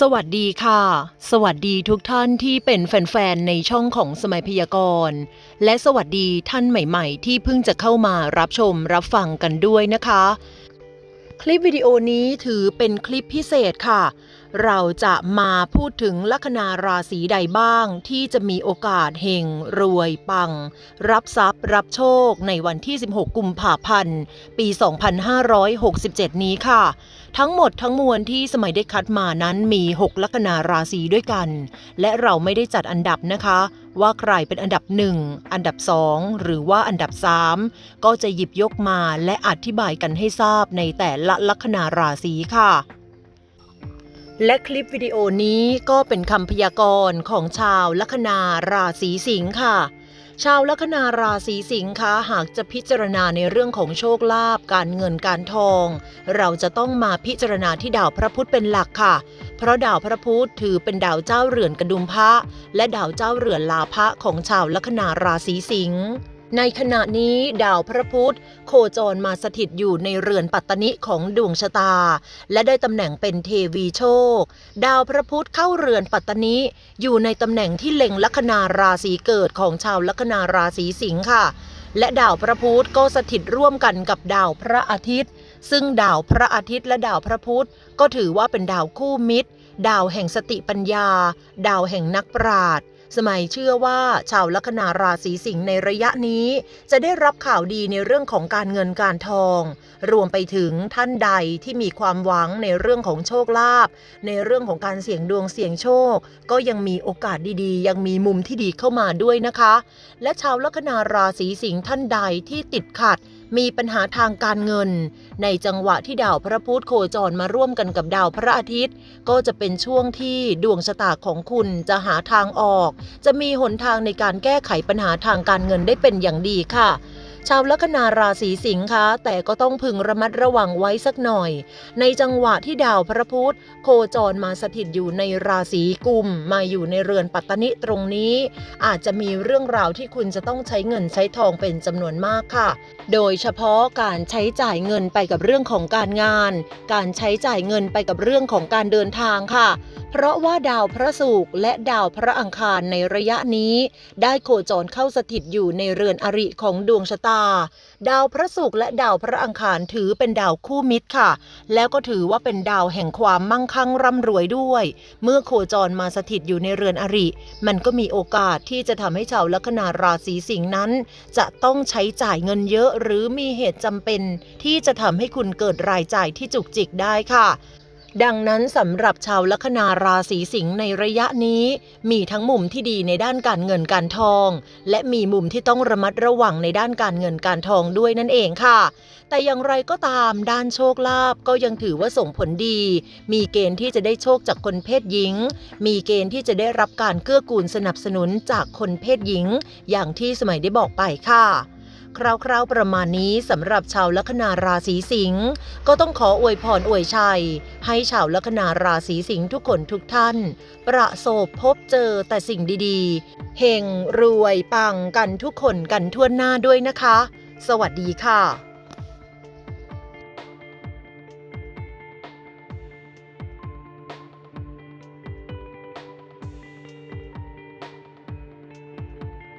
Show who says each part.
Speaker 1: สวัสดีค่ะ สวัสดีทุกท่านที่เป็นแฟนๆ ในช่องของสมัยพยากรณ์ และสวัสดีท่านใหม่ๆ ที่เพิ่งจะเข้ามารับชมรับฟังกันด้วยนะคะ คลิปวิดีโอนี้ถือเป็นคลิปพิเศษค่ะ เราจะมาพูดถึงลัคนาราศีใดบ้าง ที่จะมีโอกาสเฮงรวยปัง รับทรัพย์ รับโชคในวันที่ 16 กุมภาพันธ์ ปี 2567 นี้ค่ะ ทั้งหมดทั้งมวลที่สมัยได้คัดมานั้นมี 6 ลัคนาราศีด้วยกัน และเราไม่ได้จัดอันดับนะคะว่าใครเป็นอันดับ 1 อันดับ 2 หรือว่าอันดับ 3 ก็จะหยิบยกมาและอธิบายกันให้ทราบในแต่ละลัคนาราศีค่ะ และคลิปวิดีโอนี้ก็เป็นคำพยากรณ์ของชาวลัคนาราศีสิงค์ค่ะ ชาวลัคนาราศีสิงค์คะหากจะพิจารณาในเรื่องของโชคลาภการเงินการทอง เราจะต้องมาพิจารณาที่ดาวพระพุธเป็นหลักค่ะ เพราะดาวพระพุธถือเป็นดาวเจ้าเรือนกระดุมพระและดาวเจ้าเรือนลาภะของชาวลัคนาราศีสิงห์ ในขณะนี้ดาวพระพุธโคจรมาสถิตอยู่ในเรือนปัตตนิของดวงชะตา และได้ตำแหน่งเป็นเทวีโชค ดาวพระพุธเข้าเรือนปัตตนิอยู่ในตำแหน่งที่เล็งลัคนาราศีเกิดของชาวลัคนาราศีสิงค์ค่ะ และดาวพระพุธก็สถิตร่วมกันกับดาวพระอาทิตย์ ซึ่งดาวพระอาทิตย์และดาวพระพุธก็ถือว่าเป็นดาวคู่มิตร ดาวแห่งสติปัญญา ดาวแห่งนักปราชญ์สมัยเชื่อว่าชาวลัคนาราศีสิงห์ในระยะนี้ จะได้รับข่าวดีในเรื่องของการเงินการทอง รวมไปถึงท่านใดที่มีความหวังในเรื่องของโชคลาภในเรื่องของการเสี่ยงดวงเสี่ยงโชค ก็ยังมีโอกาสดีๆ ยังมีมุมที่ดีเข้ามาด้วยนะคะ และชาวลัคนาราศีสิงห์ท่านใดที่ติดขัด มีปัญหาทางการเงิน ในจังหวะที่ดาวพระพุธโคจรมาร่วมกันกับดาวพระอาทิตย์ ก็จะเป็นช่วงที่ดวงชะตาของคุณจะหาทางออก จะมีหนทางในการแก้ไขปัญหาทางการเงินได้เป็นอย่างดีค่ะ ชาวลัคนาราศีสิงค์คะแต่ก็ต้องพึงระมัดระวังไว้สักหน่อย ในจังหวะที่ดาวพระพุธโคจรมาสถิตอยู่ในราศีกุม มาอยู่ในเรือนปัตตนิตรงนี้ อาจจะมีเรื่องราวที่คุณจะต้องใช้เงินใช้ทองเป็นจำนวนมากค่ะ โดยเฉพาะการใช้จ่ายเงินไปกับเรื่องของการงาน การใช้จ่ายเงินไปกับเรื่องของการเดินทางค่ะ เพราะว่าดาวพระศุกร์และดาวพระอังคารในระยะนี้ ได้โคจรเข้าสถิตอยู่ในเรือนอริของดวงชะตาา ดาวพระศุกร์และดาวพระอังคารถือเป็นดาวคู่มิตรค่ะ แล้วก็ถือว่าเป็นดาวแห่งความมั่งคั่งร่ำรวยด้วย เมื่อโคจรมาสถิตอยู่ในเรือนอริ มันก็มีโอกาสที่จะทำให้ชาวลัคนาราศีสิงห์นั้น จะต้องใช้จ่ายเงินเยอะ หรือมีเหตุจำเป็น ที่จะทำให้คุณเกิดรายจ่ายที่จุกจิกได้ค่ะ ดังนั้นสำหรับชาวลัคนาราศีสิงห์ในระยะนี้ มีทั้งมุมที่ดีในด้านการเงินการทอง และมีมุมที่ต้องระมัดระวังในด้านการเงินการทองด้วยนั่นเองค่ะ แต่อย่างไรก็ตามด้านโชคลาภก็ยังถือว่าส่งผลดี มีเกณฑ์ที่จะได้โชคจากคนเพศหญิง มีเกณฑ์ที่จะได้รับการเกื้อกูลสนับสนุนจากคนเพศหญิง อย่างที่สมัยได้บอกไปค่ะ คร่าวๆประมาณนี้สำหรับชาวลัคนาราศีสิงห์ก็ต้องขออวยพรอวยชัย ให้ชาวลัคนาราศีสิงห์ทุกคนทุกท่าน ประสบพบเจอแต่สิ่งดีๆเฮงรวยปังกันทุกคนกันทั่วหน้าด้วยนะคะ สวัสดีค่ะ